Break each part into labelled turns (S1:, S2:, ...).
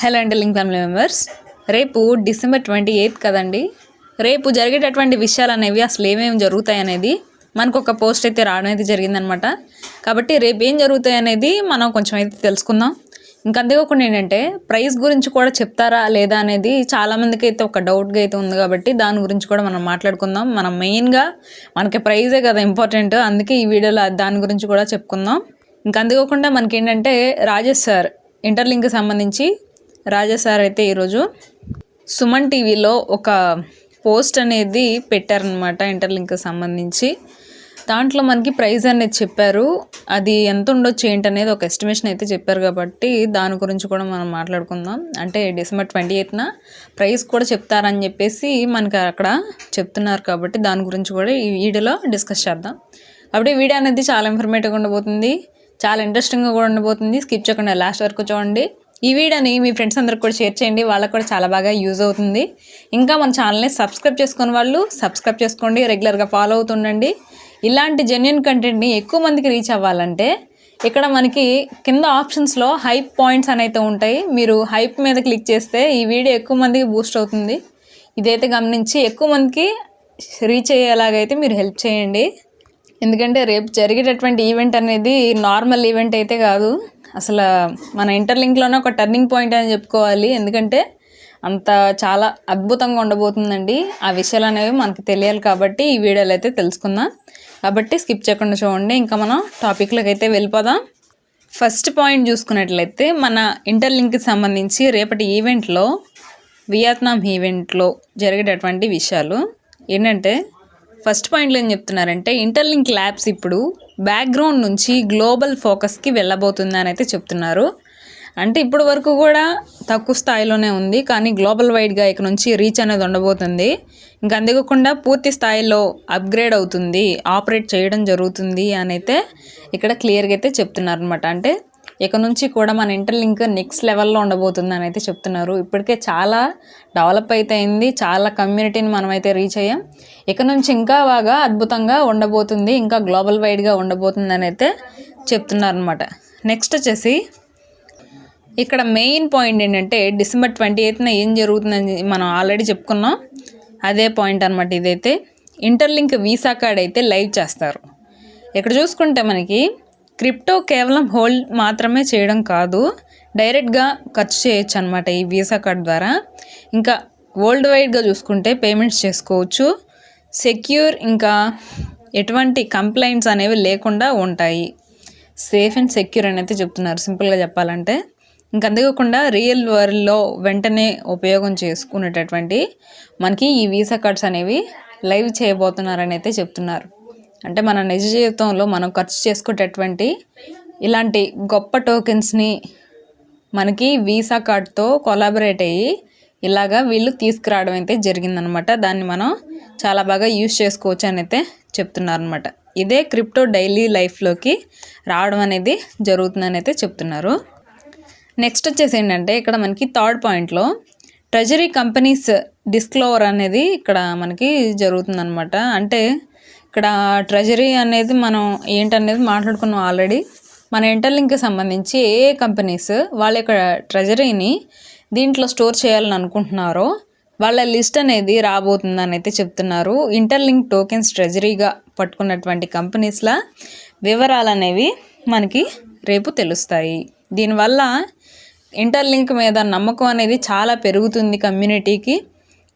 S1: Hello అండి link family members రేపు December twenty eighth కదండి. రేపు జరిగేటటువంటి విషయాలు అనేవి అసలు ఏమేమి జరుగుతాయి అనేది మనకు ఒక పోస్ట్ అయితే రావడం అయితే జరిగిందనమాట. కాబట్టి రేపు ఏం జరుగుతాయి అనేది మనం కొంచెం అయితే తెలుసుకుందాం. ఇంకా అంతేకాకుండా ఏంటంటే ప్రైస్ గురించి కూడా చెప్తారా లేదా అనేది చాలామందికి అయితే ఒక డౌట్గా అయితే ఉంది కాబట్టి దాని గురించి కూడా మనం మాట్లాడుకుందాం. మనం మెయిన్గా మనకి ప్రైజే కదా ఇంపార్టెంట్ అందుకే ఈ వీడియోలో దాని గురించి కూడా చెప్పుకుందాం. ఇంకా అందుకోకుండా మనకి ఏంటంటే రాజేష్ సార్ ఇంటర్లింక్కి సంబంధించి రాజా సార్ అయితే ఈరోజు సుమన్ టీవీలో ఒక పోస్ట్ అనేది పెట్టారనమాట ఇంటర్లింక్కి సంబంధించి. దాంట్లో మనకి ప్రైజ్ అనేది చెప్పారు. అది ఎంత ఉండొచ్చు ఏంటి అనేది ఒక ఎస్టిమేషన్ అయితే చెప్పారు కాబట్టి దాని గురించి కూడా మనం మాట్లాడుకుందాం. అంటే డిసెంబర్ ట్వంటీ ఎయిత్న ప్రైస్ కూడా చెప్తారని చెప్పేసి మనకి అక్కడ చెప్తున్నారు కాబట్టి దాని గురించి కూడా ఈ వీడియోలో డిస్కస్ చేద్దాం. కాబట్టి వీడియో అనేది చాలా ఇన్ఫర్మేటివ్గా ఉండబోతుంది. చాలా ఇంట్రెస్టింగ్గా కూడా ఉండబోతుంది. స్కిప్ చేయకుండా లాస్ట్ వరకు చూడండి. ఈ వీడియోని మీ ఫ్రెండ్స్ అందరికి కూడా షేర్ చేయండి. వాళ్ళకి కూడా చాలా బాగా యూజ్ అవుతుంది. ఇంకా మన ఛానల్ని సబ్స్క్రైబ్ చేసుకున్న వాళ్ళు సబ్స్క్రైబ్ చేసుకోండి. రెగ్యులర్గా ఫాలో అవుతుండండి. ఇలాంటి జెన్యున్ కంటెంట్ని ఎక్కువ మందికి రీచ్ అవ్వాలంటే ఇక్కడ మనకి కింద ఆప్షన్స్లో హైప్ పాయింట్స్ అని అయితే ఉంటాయి. మీరు హైప్ మీద క్లిక్ చేస్తే ఈ వీడియో ఎక్కువ మందికి బూస్ట్ అవుతుంది. ఇదైతే గమనించి ఎక్కువ మందికి రీచ్ అయ్యేలాగైతే మీరు హెల్ప్ చేయండి. ఎందుకంటే రేపు జరిగేటటువంటి ఈవెంట్ అనేది నార్మల్ ఈవెంట్ అయితే కాదు. అసలు మన ఇంటర్లింక్లోనే ఒక టర్నింగ్ పాయింట్ అని చెప్పుకోవాలి. ఎందుకంటే అంత చాలా అద్భుతంగా ఉండబోతుందండి. ఆ విషయాలు అనేవి మనకు తెలియాలి కాబట్టి ఈ వీడియోలో అయితే తెలుసుకుందాం. కాబట్టి స్కిప్ చేయకుండా చూడండి. ఇంకా మనం టాపిక్లోకి అయితే వెళ్ళిపోదాం. ఫస్ట్ పాయింట్ చూసుకున్నట్లయితే మన ఇంటర్లింక్కి సంబంధించి రేపటి ఈవెంట్లో వియత్నాం ఈవెంట్లో జరిగేటటువంటి విషయాలు ఏంటంటే ఫస్ట్ పాయింట్లో ఏం చెప్తున్నారంటే ఇంటర్లింక్ ల్యాబ్స్ ఇప్పుడు బ్యాక్గ్రౌండ్ నుంచి గ్లోబల్ ఫోకస్కి వెళ్ళబోతుంది అని అయితే చెప్తున్నారు. అంటే ఇప్పటి వరకు కూడా తక్కువ స్థాయిలోనే ఉంది కానీ గ్లోబల్ వైడ్గా ఇక నుంచి రీచ్ అనేది ఉండబోతుంది. ఇంకా అందుకోకుండా పూర్తి స్థాయిలో అప్గ్రేడ్ అవుతుంది ఆపరేట్ చేయడం జరుగుతుంది అని అయితే ఇక్కడ క్లియర్గా అయితే చెప్తున్నారు అనమాట అంటే ఇక నుంచి కూడా మన ఇంటర్లింక్ నెక్స్ట్ లెవెల్లో ఉండబోతుంది అని అయితే చెప్తున్నారు. ఇప్పటికే చాలా డెవలప్ అయితే అయింది చాలా కమ్యూనిటీని మనమైతే రీచ్ అయ్యాం. ఇక నుంచి ఇంకా బాగా అద్భుతంగా ఉండబోతుంది ఇంకా గ్లోబల్ వైడ్గా ఉండబోతుంది అని అయితే చెప్తున్నారు అనమాట నెక్స్ట్ వచ్చేసి ఇక్కడ మెయిన్ పాయింట్ ఏంటంటే డిసెంబర్ ట్వంటీ ఎయిత్న ఏం జరుగుతుందని మనం ఆల్రెడీ చెప్పుకున్నాం. అదే పాయింట్ అనమాట ఇదైతే. ఇంటర్లింక్ వీసా కార్డ్ అయితే లైవ్ చేస్తారు. ఇక్కడ చూసుకుంటే మనకి క్రిప్టో కేవలం హోల్డ్ మాత్రమే చేయడం కాదు డైరెక్ట్గా ఖర్చు చేయొచ్చు అనమాట ఈ వీసా కార్డ్ ద్వారా. ఇంకా వరల్డ్ వైడ్గా చూసుకుంటే పేమెంట్స్ చేసుకోవచ్చు. సెక్యూర్ ఇంకా ఎటువంటి కంప్లైంట్స్ అనేవి లేకుండా ఉంటాయి. సేఫ్ అండ్ సెక్యూర్ అని అయితే చెప్తున్నారు సింపుల్గా చెప్పాలంటే. ఇంకా అంతేకాకుండా రియల్ వరల్డ్లో వెంటనే ఉపయోగం చేసుకునేటటువంటి మనకి ఈ వీసా కార్డ్స్ అనేవి లైవ్ చేయబోతున్నారని అయితే చెప్తున్నారు. అంటే మన నిజ జీవితంలో మనం ఖర్చు చేసుకునేటటువంటి ఇలాంటి గొప్ప టోకెన్స్ని మనకి వీసా కార్డ్తో కొలాబరేట్ అయ్యి ఇలాగా వీళ్ళు తీసుకురావడం అయితే జరిగిందనమాట. దాన్ని మనం చాలా బాగా యూజ్ చేసుకోవచ్చు అని అయితే చెప్తున్నారనమాట. ఇదే క్రిప్టో డైలీ లైఫ్లోకి రావడం అనేది జరుగుతుందని అయితే చెప్తున్నారు. నెక్స్ట్ వచ్చేసి ఏంటంటే ఇక్కడ మనకి థర్డ్ పాయింట్లో ట్రెజరీ కంపెనీస్ డిస్క్లోవర్ అనేది ఇక్కడ మనకి జరుగుతుందనమాట. అంటే ఇక్కడ ట్రెజరీ అనేది మనం ఏంటనేది మాట్లాడుకున్నాం ఆల్రెడీ మన ఇంటర్లింక్కి సంబంధించి ఏ ఏ కంపెనీస్ వాళ్ళ యొక్క ట్రెజరీని దీంట్లో స్టోర్ చేయాలని అనుకుంటున్నారో వాళ్ళ లిస్ట్ అనేది రాబోతుందని అయితే చెప్తున్నారు. ఇంటర్లింక్ టోకెన్స్ ట్రెజరీగా పట్టుకున్నటువంటి కంపెనీస్ల వివరాలు అనేవి మనకి రేపు తెలుస్తాయి. దీనివల్ల ఇంటర్లింక్ మీద నమ్మకం అనేది చాలా పెరుగుతుంది కమ్యూనిటీకి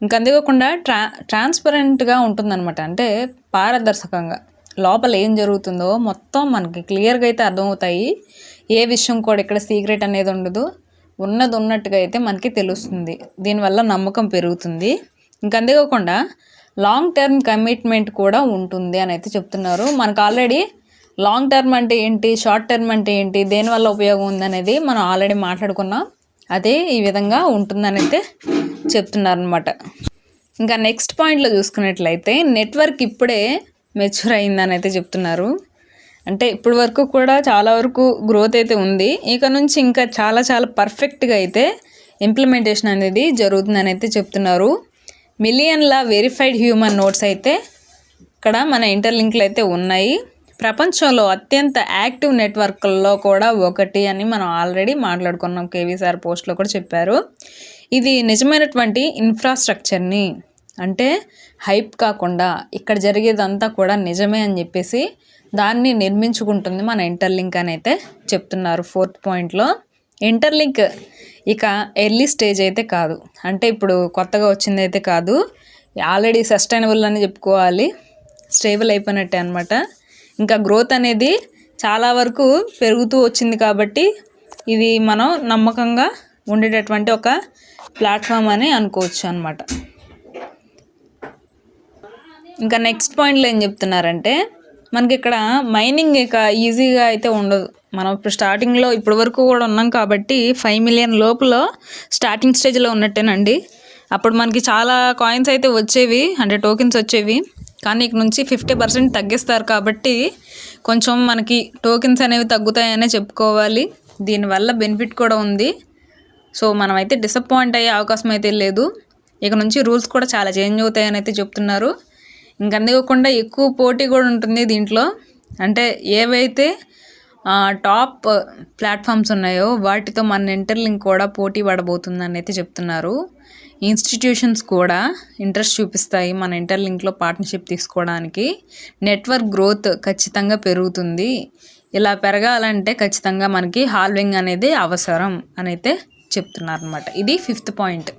S1: ఇంకా అంతేకాకుండా ట్రా ట్రాన్స్పరెంట్గా ఉంటుందన్నమాట. అంటే పారదర్శకంగా. లోపల ఏం జరుగుతుందో మొత్తం మనకి క్లియర్గా అయితే అర్థమవుతాయి. ఏ విషయం కూడా ఇక్కడ సీక్రెట్ అనేది ఉండదు. ఉన్నది ఉన్నట్టుగా అయితే మనకి తెలుస్తుంది. దీనివల్ల నమ్మకం పెరుగుతుంది. ఇంకా అంతేకాకుండా లాంగ్ టర్మ్ కమిట్మెంట్ కూడా ఉంటుంది అని అయితే చెప్తున్నారు. మనకు ఆల్రెడీ లాంగ్ టర్మ్ అంటే ఏంటి? షార్ట్ టర్మ్ అంటే ఏంటి? దేనివల్ల ఉపయోగం ఉందనేది మనం ఆల్రెడీ మాట్లాడుకున్నాం. అదే ఈ విధంగా ఉంటుందని అయితే చెప్తున్నారనమాట ఇంకా నెక్స్ట్ పాయింట్లో చూసుకున్నట్లయితే నెట్వర్క్ ఇప్పుడే మెచ్యూర్ అయిందని అయితే చెప్తున్నారు. అంటే ఇప్పటి వరకు కూడా చాలా వరకు గ్రోత్ అయితే ఉంది. ఇక నుంచి ఇంకా చాలా చాలా పర్ఫెక్ట్గా అయితే ఇంప్లిమెంటేషన్ అనేది జరుగుతుందని అయితే చెప్తున్నారు. మిలియన్ల వెరిఫైడ్ హ్యూమన్ నోట్స్ అయితే ఇక్కడ మన ఇంటర్లింక్లు అయితే ఉన్నాయి. ప్రపంచంలో అత్యంత యాక్టివ్ నెట్వర్క్ల్లో కూడా ఒకటి అని మనం ఆల్రెడీ మాట్లాడుకున్నాం. కేవీసార్ పోస్ట్లో కూడా చెప్పారు. ఇది నిజమైనటువంటి ఇన్ఫ్రాస్ట్రక్చర్ని. అంటే హైప్ కాకుండా ఇక్కడ జరిగేదంతా కూడా నిజమే అని చెప్పేసి దాన్ని నిర్మించుకుంటుంది మన ఇంటర్లింక్ అని అయితే చెప్తున్నారు ఫోర్త్ పాయింట్లో. ఇంటర్లింక్ ఇక ఎర్లీ స్టేజ్ అయితే కాదు. అంటే ఇప్పుడు కొత్తగా వచ్చింది అయితే కాదు. ఆల్రెడీ సస్టైనబుల్ అని చెప్పుకోవాలి. స్టేబుల్ అయిపోయినట్టే అనమాట ఇంకా గ్రోత్ అనేది చాలా వరకు పెరుగుతూ వచ్చింది కాబట్టి ఇది మనం నమ్మకంగా ఉండేటటువంటి ఒక ప్లాట్ఫామ్ అని అనుకోవచ్చు అనమాట ఇంకా నెక్స్ట్ పాయింట్లో ఏం చెప్తున్నారంటే మనకి ఇక్కడ మైనింగ్ ఇక ఈజీగా అయితే ఉండదు. మనం ఇప్పుడు స్టార్టింగ్లో ఇప్పటి వరకు కూడా ఉన్నాం కాబట్టి ఫైవ్ మిలియన్ లోపల స్టార్టింగ్ స్టేజ్లో ఉన్నట్టేనండి. అప్పుడు మనకి చాలా కాయిన్స్ అయితే వచ్చేవి అంటే టోకెన్స్ వచ్చేవి. కానీ ఇక నుంచి ఫిఫ్టీ పర్సెంట్ తగ్గిస్తారు కాబట్టి కొంచెం మనకి టోకెన్స్ అనేవి తగ్గుతాయనే చెప్పుకోవాలి. దీనివల్ల బెనిఫిట్ కూడా ఉంది. సో మనమైతే డిసప్పాయింట్ అయ్యే అవకాశం అయితే లేదు. ఇక నుంచి రూల్స్ కూడా చాలా చేంజ్ అవుతాయని అయితే చెప్తున్నారు. ఇంక ఎక్కువ పోటీ కూడా ఉంటుంది దీంట్లో. అంటే ఏవైతే టాప్ ప్లాట్ఫామ్స్ ఉన్నాయో వాటితో మన ఇంటర్లింక్ కూడా పోటీ పడబోతుందని అయితే చెప్తున్నారు. ఇన్స్టిట్యూషన్స్ కూడా ఇంట్రెస్ట్ చూపిస్తాయి మన ఇంటర్లింక్లో పార్ట్నర్షిప్ తీసుకోవడానికి. నెట్వర్క్ గ్రోత్ ఖచ్చితంగా పెరుగుతుంది. ఇలా పెరగాలంటే ఖచ్చితంగా మనకి హాల్వింగ్ అనేది అవసరం అని చెప్తున్నారు అనమాట ఇది ఫిఫ్త్ పాయింట్.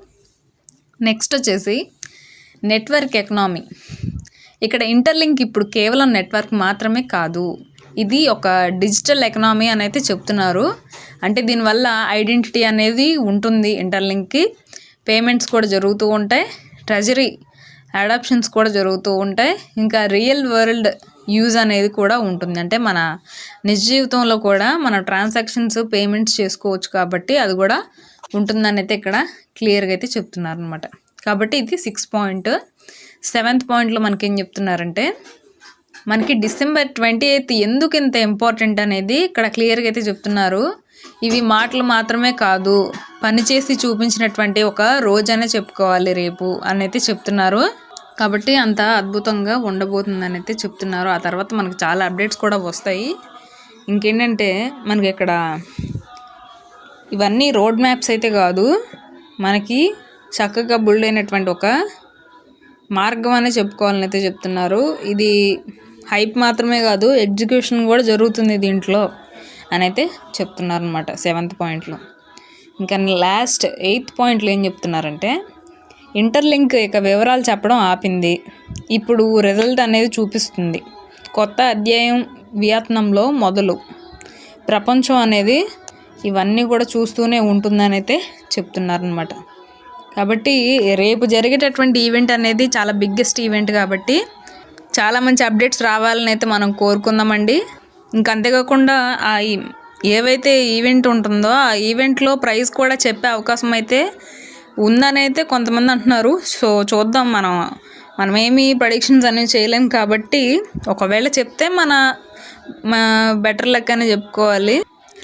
S1: నెక్స్ట్ వచ్చేసి నెట్వర్క్ ఎకనామీ. ఇక్కడ ఇంటర్లింక్ ఇప్పుడు కేవలం నెట్వర్క్ మాత్రమే కాదు ఇది ఒక డిజిటల్ ఎకనామీ అని అయితే చెప్తున్నారు. అంటే దీనివల్ల ఐడెంటిటీ అనేది ఉంటుంది ఇంటర్లింక్కి. పేమెంట్స్ కూడా జరుగుతూ ఉంటాయి ట్రెజరీ అడాప్షన్స్ కూడా జరుగుతూ ఉంటాయి. ఇంకా రియల్ వరల్డ్ యూజ్ అనేది కూడా ఉంటుంది. అంటే మన నిజ జీవితంలో కూడా మన ట్రాన్సాక్షన్స్ పేమెంట్స్ చేసుకోవచ్చు కాబట్టి అది కూడా ఉంటుందని అయితే ఇక్కడ క్లియర్గా అయితే చెప్తున్నారు అనమాట కాబట్టి ఇది సిక్స్ పాయింట్. సెవెంత్ పాయింట్లో మనకేం చెప్తున్నారంటే మనకి డిసెంబర్ ట్వంటీ ఎయిత్ ఎందుకు ఇంత ఇంపార్టెంట్ అనేది ఇక్కడ క్లియర్గా అయితే చెప్తున్నారు. ఇవి మాటలు మాత్రమే కాదు పనిచేసి చూపించినటువంటి ఒక రోజనే చెప్పుకోవాలి రేపు అని అయితే చెప్తున్నారు. కాబట్టి అంత అద్భుతంగా ఉండబోతుందని అయితే చెప్తున్నారు. ఆ తర్వాత మనకు చాలా అప్డేట్స్ కూడా వస్తాయి. ఇంకేంటంటే మనకి ఇక్కడ ఇవన్నీ రోడ్ మ్యాప్స్ అయితే కాదు మనకి చక్కగా బుల్డ్ అయినటువంటి ఒక మార్గం అనే చెప్పుకోవాలని అయితే చెప్తున్నారు. ఇది హైప్ మాత్రమే కాదు ఎగ్జిక్యూషన్ కూడా జరుగుతుంది దీంట్లో అని అయితే చెప్తున్నారు అనమాట సెవెంత్ పాయింట్లో. ఇంకా లాస్ట్ ఎయిత్ పాయింట్లో ఏం చెప్తున్నారంటే ఇంటర్లింక్ ఇక వివరాలు చెప్పడం ఆపింది. ఇప్పుడు రిజల్ట్ అనేది చూపిస్తుంది. కొత్త అధ్యాయం వియత్నంలో మొదలు. ప్రపంచం అనేది ఇవన్నీ కూడా చూస్తూనే ఉంటుందని అయితే చెప్తున్నారనమాట కాబట్టి రేపు జరిగేటటువంటి ఈవెంట్ అనేది చాలా బిగ్గెస్ట్ ఈవెంట్ కాబట్టి చాలా మంచి అప్డేట్స్ రావాలని అయితే మనం కోరుకుందామండి. ఇంకంతేకాకుండా ఆ ఏవైతే ఈవెంట్ ఉంటుందో ఆ ఈవెంట్లో ప్రైస్ కూడా చెప్పే అవకాశం అయితే ఉందని అయితే కొంతమంది అంటున్నారు. సో చూద్దాం మనం. మనం ఏమి ప్రొడిక్షన్స్ అనేవి చేయలేం కాబట్టి ఒకవేళ చెప్తే మన బెటర్ లెక్క అని చెప్పుకోవాలి.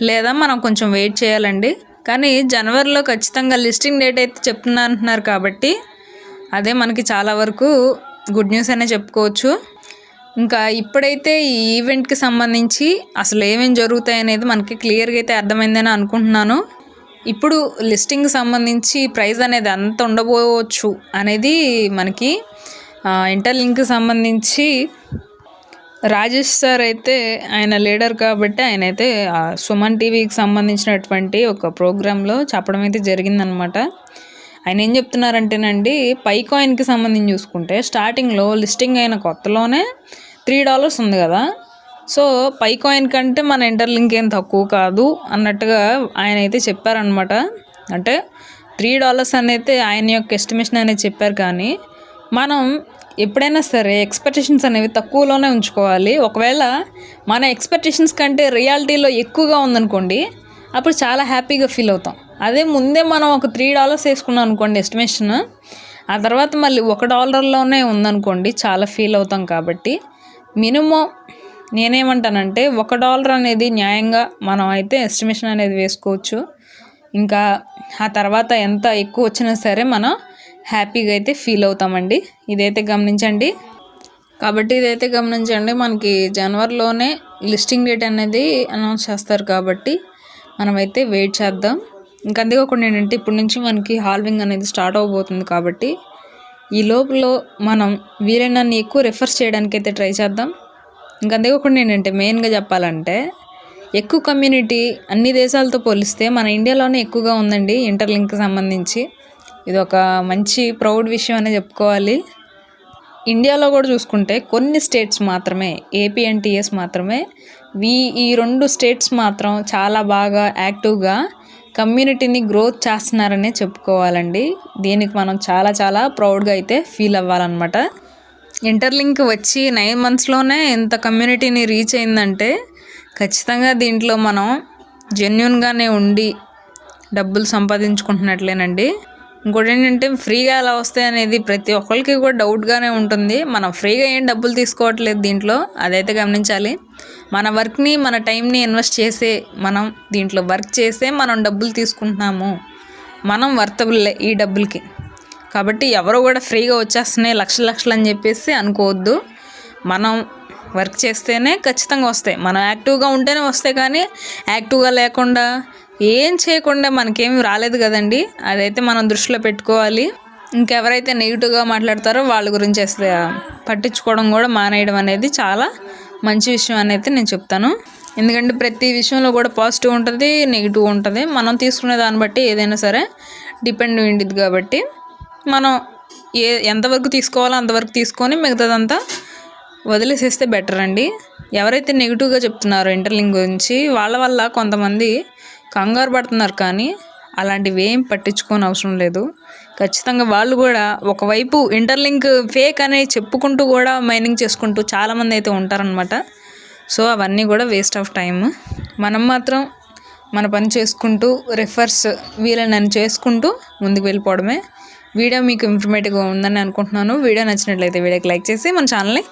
S1: లేదా మనం కొంచెం వెయిట్ చేయాలండి. కానీ జనవరిలో ఖచ్చితంగా లిస్టింగ్ డేట్ అయితే చెప్తున్నారు అంటున్నారు కాబట్టి అదే మనకి చాలా వరకు గుడ్ న్యూస్ అనే చెప్పుకోవచ్చు. ఇంకా ఇప్పుడైతే ఈ ఈవెంట్కి సంబంధించి అసలు ఏమేమి జరుగుతాయి అనేది మనకి క్లియర్గా అయితే అర్థమైందని అనుకుంటున్నాను. ఇప్పుడు లిస్టింగ్ సంబంధించి ప్రైస్ అనేది అంత ఉండబోవచ్చు అనేది మనకి ఇంటర్లింక్ సంబంధించి రాజేష్ సార్ అయితే ఆయన లీడర్ కాబట్టి ఆయన అయితే సుమన్ టీవీకి సంబంధించినటువంటి ఒక ప్రోగ్రాంలో చెప్పడం అయితే జరిగిందనమాట. ఆయన ఏం చెప్తున్నారంటేనండి పై కాయిన్కి సంబంధించి చూసుకుంటే స్టార్టింగ్లో లిస్టింగ్ అయిన కొత్తలోనే త్రీ డాలర్స్ ఉంది కదా. సో పై కాయిన్ కంటే మన ఇంటర్లింక్ ఏం తక్కువ కాదు అన్నట్టుగా ఆయన అయితే చెప్పారనమాట అంటే త్రీ డాలర్స్ అనేది ఆయన యొక్క ఎస్టిమేషన్ అనేది చెప్పారు కానీ మనం ఎప్పుడైనా సరే ఎక్స్పెక్టేషన్స్ అనేవి తక్కువలోనే ఉంచుకోవాలి. ఒకవేళ మన ఎక్స్పెక్టేషన్స్ కంటే రియాలిటీలో ఎక్కువగా ఉందనుకోండి అప్పుడు చాలా హ్యాపీగా ఫీల్ అవుతాం. అదే ముందే మనం ఒక త్రీ డాలర్స్ వేసుకున్నాం అనుకోండి ఎస్టిమేషన్ ఆ తర్వాత మళ్ళీ ఒక డాలర్లోనే ఉందనుకోండి చాలా ఫీల్ అవుతాం కాబట్టి మినిమం నేనేమంటానంటే ఒక డాలర్ అనేది న్యాయంగా మనం అయితే ఎస్టిమేషన్ అనేది వేసుకోవచ్చు. ఇంకా ఆ తర్వాత ఎంత ఎక్కువ వచ్చినా సరే మనం హ్యాపీగా అయితే ఫీల్ అవుతామండి. ఇదైతే గమనించండి. కాబట్టి ఇదైతే గమనించండి మనకి జనవరిలోనే లిస్టింగ్ డేట్ అనేది అనౌన్స్ చేస్తారు కాబట్టి మనమైతే వెయిట్ చేద్దాం. ఇంకా అంతేకాకుండా ఏంటంటే ఇప్పటి నుంచి మనకి హాల్వింగ్ అనేది స్టార్ట్ అవబోతుంది కాబట్టి ఈ లోపల మనం వీలైనన్ని ఎక్కువ రిఫర్స్ చేయడానికి అయితే ట్రై చేద్దాం. ఇంకా అంతేకాకుండా ఏంటంటే మెయిన్గా చెప్పాలంటే ఎక్కువ కమ్యూనిటీ అన్ని దేశాలతో పోలిస్తే మన ఇండియాలోనే ఎక్కువగా ఉందండి ఇంటర్లింక్ సంబంధించి. ఇది ఒక మంచి ప్రౌడ్ విషయం అనే చెప్పుకోవాలి. ఇండియాలో కూడా చూసుకుంటే కొన్ని స్టేట్స్ మాత్రమే ఏపీ అండ్ టీఎస్ మాత్రమే వీ ఈ రెండు స్టేట్స్ మాత్రం చాలా బాగా యాక్టివ్గా కమ్యూనిటీని గ్రోత్ చేస్తున్నారనే చెప్పుకోవాలండి. దీనికి మనం చాలా చాలా ప్రౌడ్గా అయితే ఫీల్ అవ్వాలన్నమాట. ఇంటర్లింక్ వచ్చి నైన్ మంత్స్లోనే ఇంత కమ్యూనిటీని రీచ్ అయిందంటే ఖచ్చితంగా దీంట్లో మనం జెన్యున్గానే ఉండి డబ్బులు సంపాదించుకుంటున్నట్లేనండి. ఇంకోటి ఏంటంటే ఫ్రీగా ఎలా వస్తాయి అనేది ప్రతి ఒక్కరికి కూడా డౌట్గానే ఉంటుంది. మనం ఫ్రీగా ఏం డబ్బులు తీసుకోవట్లేదు దీంట్లో అదైతే గమనించాలి. మన వర్క్ని మన టైంని ఇన్వెస్ట్ చేసే మనం దీంట్లో వర్క్ చేసే మనం డబ్బులు తీసుకుంటున్నాము. మనం వర్తబుల్లే ఈ డబ్బులకి. కాబట్టి ఎవరు కూడా ఫ్రీగా వచ్చేస్తున్నాయి లక్షలు లక్షలు అని చెప్పేసి అనుకోవద్దు. మనం వర్క్ చేస్తేనే ఖచ్చితంగా వస్తాయి. మనం యాక్టివ్గా ఉంటేనే వస్తాయి కానీ యాక్టివ్గా లేకుండా ఏం చేయకుండా మనకేమి రాలేదు కదండి. అదైతే మనం దృష్టిలో పెట్టుకోవాలి. ఇంకెవరైతే నెగిటివ్గా మాట్లాడతారో వాళ్ళ గురించి పట్టించుకోవడం కూడా మానేయడం అనేది చాలా మంచి విషయం అనేది నేను చెప్తాను. ఎందుకంటే ప్రతి విషయంలో కూడా పాజిటివ్ ఉంటుంది నెగిటివ్ ఉంటుంది. మనం తీసుకునే దాన్ని బట్టి ఏదైనా సరే డిపెండ్ ఉండిద్ది కాబట్టి. మనం ఏ ఎంతవరకు తీసుకోవాలో అంతవరకు తీసుకొని మిగతాదంతా వదిలేసేస్తే బెటర్ అండి. ఎవరైతే నెగిటివ్గా చెప్తున్నారో ఇంటర్లింగ్ గురించి వాళ్ళ వల్ల కొంతమంది కంగారు పడుతున్నారు కానీ అలాంటివి ఏం పట్టించుకోని అవసరం లేదు. ఖచ్చితంగా వాళ్ళు కూడా ఒకవైపు ఇంటర్లింక్ ఫేక్ అనే చెప్పుకుంటూ కూడా మైనింగ్ చేసుకుంటూ చాలామంది అయితే ఉంటారనమాట సో అవన్నీ కూడా వేస్ట్ ఆఫ్ టైం మనం మాత్రం మన పని చేసుకుంటూ రిఫర్స్ వీలైనని చేసుకుంటూ ముందుకు వెళ్ళిపోవడమే. వీడియో మీకు ఇన్ఫర్మేటివ్గా ఉందని అనుకుంటున్నాను. వీడియో నచ్చినట్లయితే వీడియోకి లైక్ చేసి మన ఛానల్ని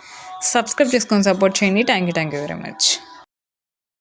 S1: సబ్స్క్రైబ్ చేసుకొని సపోర్ట్ చేయండి. Thank you thank you very much